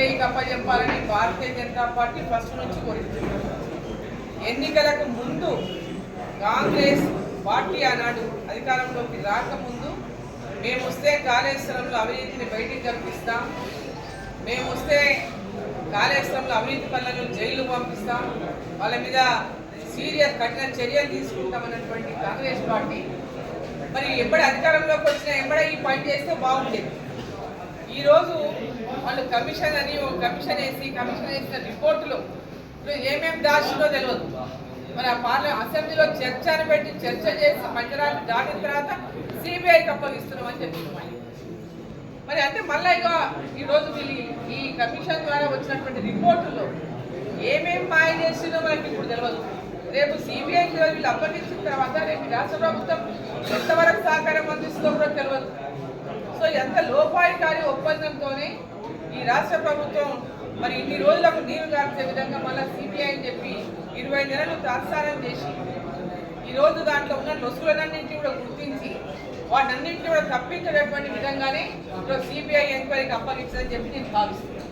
సిబిఐకి అప్పచెప్పాలని Bharatiya Janata party first నుంచి కోరింది ఎన్నికలకు ముందు కాంగ్రెస్ పార్టీ ఆనాడు అధికారంలోకి రాకముందు మేము వస్తే కాళేశ్వరంలో అవినీతిని బయటికి కల్పిస్తాం మేము వస్తే కాళేశ్వరంలో అవినీతి పనులను జైలు పంపిస్తాం. వాళ్ళ మీద సీరియస్ కఠిన చర్యలు తీసుకుంటామన్నటువంటి కాంగ్రెస్ పార్టీ. మరి ఎప్పుడు అధికారంలోకి వచ్చినా ఎప్పుడ ఈ పని చేస్తే బాగుండేది. ఈరోజు వాళ్ళు కమిషన్ అని ఒక కమిషన్ వేసి కమిషన్ వేసిన రిపోర్టులు. ఏమేమి దాచిందో తెలియదు మరి ఆ పార్లమెంట్ అసెంబ్లీలో చర్చ అని పెట్టి చర్చ చేసి పంచరాత్రి దాటిన తర్వాత సిబిఐకి అప్పగిస్తున్నామని చెప్తున్నాం మళ్ళీ. మరి అంటే మళ్ళీ ఇక ఈరోజు వీళ్ళు ఈ కమిషన్ ద్వారా వచ్చినటువంటి రిపోర్టులో ఏమేం మాయ చేసిందో మనకి ఇప్పుడు తెలియదు రేపు సిబిఐ వీళ్ళు అప్పగించిన తర్వాత రేపు రాష్ట్ర ప్రభుత్వం ఎంతవరకు సహకారం అందిస్తుందో కూడా తెలియదు సో ఎంత లోపాయికారి ఒప్పందంతోనే ఈ రాష్ట్ర ప్రభుత్వం మరి ఇన్ని రోజులకు నీరు గార్చే విధంగా మళ్ళీ సిబిఐ అని చెప్పి ఇరవై నెలలు తాత్సారం చేసి ఈ రోజు దాంట్లో ఉన్న లొసుగులన్నింటినీ కూడా గుర్తించి వాటన్నింటినీ కూడా తప్పించేటటువంటి విధంగానే ఈరోజు సిబిఐ ఎంక్వైరీకి అప్పగించదని చెప్పి నేను భావిస్తున్నాను.